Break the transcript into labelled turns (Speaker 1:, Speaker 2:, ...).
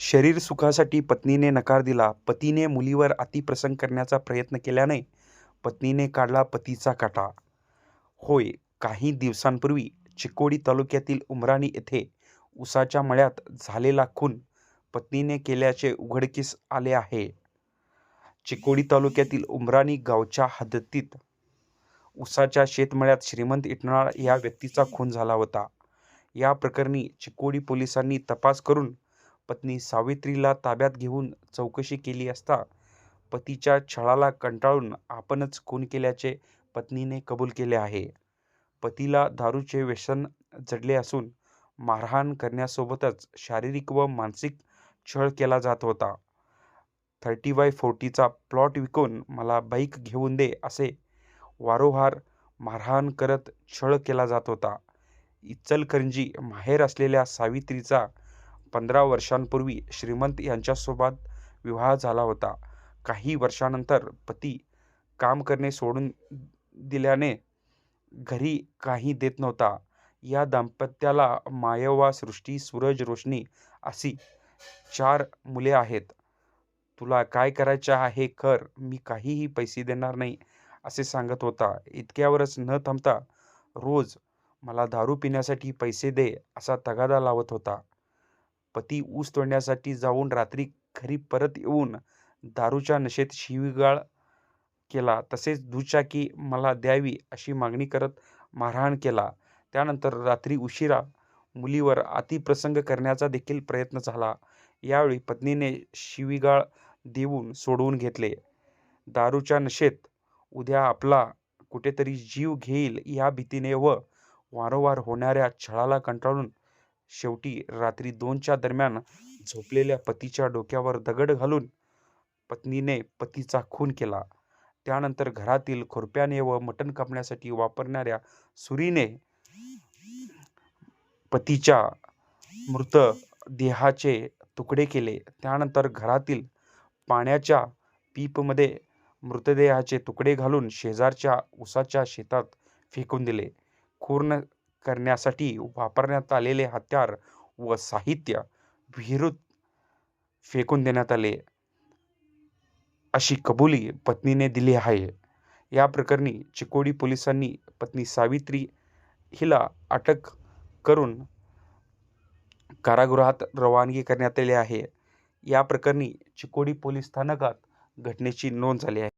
Speaker 1: शरीर सुखासाठी पत्नीने नकार दिला. पतीने मुलीवर अतिप्रसंग करण्याचा प्रयत्न केल्याने पत्नीने काढला पतीचा काटा. होय काही दिवसांपूर्वी चिकोडी तालुक्यातील उमराणी येथे उसाच्या मळ्यात झालेला खून पत्नीने केल्याचे उघडकीस आले आहे. चिकोडी तालुक्यातील उमराणी गावच्या हद्दीत उसाच्या शेतमळ्यात श्रीमंत इटनाळ या व्यक्तीचा खून झाला होता. या प्रकरणी चिकोडी पोलिसांनी तपास करून पत्नी सावित्रीला ताब्यात घेऊन चौकशी केली असता पतीच्या छळाला कंटाळून आपणच खून केल्याचे पत्नीने कबूल केले आहे. पतीला दारूचे व्यसन जडले असून मारहाण करण्यासोबतच शारीरिक व मानसिक छळ केला जात होता. थर्टी बाय फोर्टीचा प्लॉट विकून मला बाईक घेऊन दे असे वारंवार मारहाण करत छळ केला जात होता. इचलकरंजी माहेर असलेल्या सावित्रीचा पंधरा वर्षांपूर्वी श्रीमंत यांच्यासोबत विवाह झाला होता. काही वर्षानंतर पती काम करणे सोडून दिल्याने घरी काही देत नव्हता. या दाम्पत्याला मायवा सृष्टी सूरज रोशनी अशी चार मुले आहेत. तुला काय करायचे आहे कर मी काहीही पैसे देणार नाही असे सांगत होता. इतक्यावरच न थांबता रोज मला दारू पिण्यासाठी पैसे दे असा तगादा लावत होता. पती ऊस तोडण्यासाठी जाऊन रात्री घरी परत येऊन दारूच्या नशेत शिवीगाळ केला. तसेच दुचाकी मला द्यावी अशी मागणी करत मारहाण केला. त्यानंतर रात्री उशिरा मुलीवर अतिप्रसंग करण्याचा देखील प्रयत्न झाला. यावेळी पत्नीने शिवीगाळ देऊन सोडवून घेतले. दारूच्या नशेत उद्या आपला कुठेतरी जीव घेईल या भीतीने व वारंवार होणाऱ्या छळाला कंटाळून शेवटी रात्री दोनच्या दरम्यान झोपलेल्या पतीच्या डोक्यावर दगड घालून पत्नीने पतीचा खून केला. त्यानंतर घरातील खुरप्याने व मटण कापण्यासाठी वापरणाऱ्या सुरीने पतीच्या मृत देहाचे तुकडे केले. त्यानंतर घरातील पाण्याच्या पीपमध्ये मृतदेहाचे तुकडे घालून शेजारच्या उसाच्या शेतात फेकून दिले. खूर्ण करण्यासाठी वापरण्यात आलेले हत्यार व साहित्य विहिरीत फेकून देण्यात आले. अशी कबुली पत्नीने दिली आहे. या प्रकरणी चिकोडी पोलिसांनी पत्नी सावित्री हिला अटक करून कारागृहात रवानगी करण्यात आली आहे. या प्रकरणी चिकोडी पोलीस स्थानकात घटनेची नोंद झाली आहे.